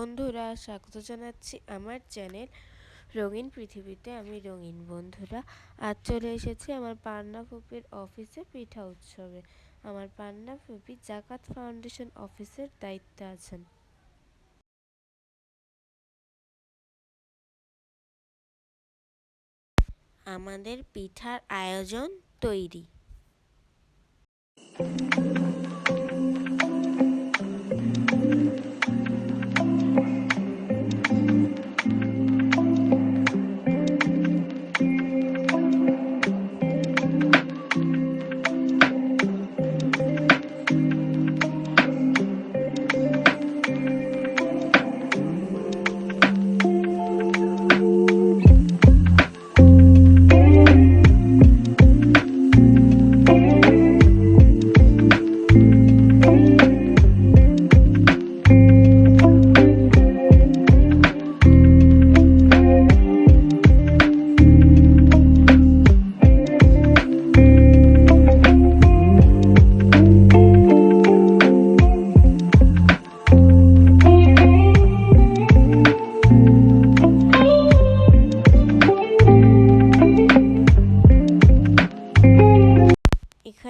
বন্ধুরা, স্বাগত জানাচ্ছি আমার চ্যানেল রঙিন পৃথিবীতে। আমি রঙিন বন্ধুরা, আজ চলে এসেছি আমার পান্না ফুপির অফিসে পিঠা উৎসবে। আমার পান্না ফুপি জাকাত ফাউন্ডেশন অফিসের দায়িত্বে আছেন। আমাদের পিঠার আয়োজন তৈরি।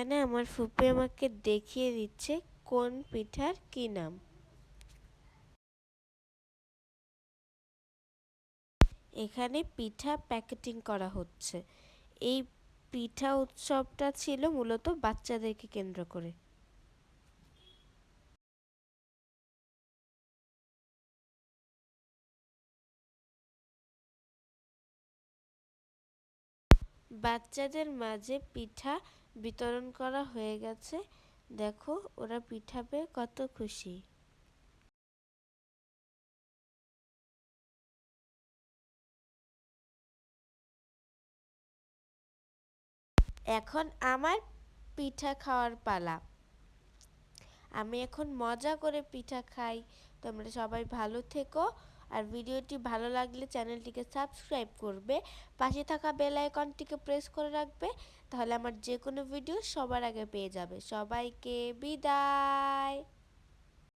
এখানে আমার ফুপি আমাকে দেখিয়ে দিচ্ছে কোন পিঠার কি নাম। এখানে পিঠা প্যাকেটিং করা হচ্ছে। এই পিঠা উৎসবটা ছিল মূলত বাচ্চাদেরকে কেন্দ্র করে। বাচ্চাদের মাঝে পিঠা বিতরণ করা হয়ে গেছে। দেখো, ওরা পিঠা পেয়ে কত খুশি। এখন আমার পিঠা খাওয়ার পালা। আমি এখন মজা করে পিঠা খাই। তোমরা সবাই ভালো থেকো। আর ভিডিওটি ভালো লাগলে চ্যানেলটিকে সাবস্ক্রাইব করবে। পাশে থাকা বেল আইকনটিকে প্রেস করে রাখবে, তাহলে আমার যে কোনো ভিডিও সবার আগে পেয়ে যাবে। সবাইকে বিদায়।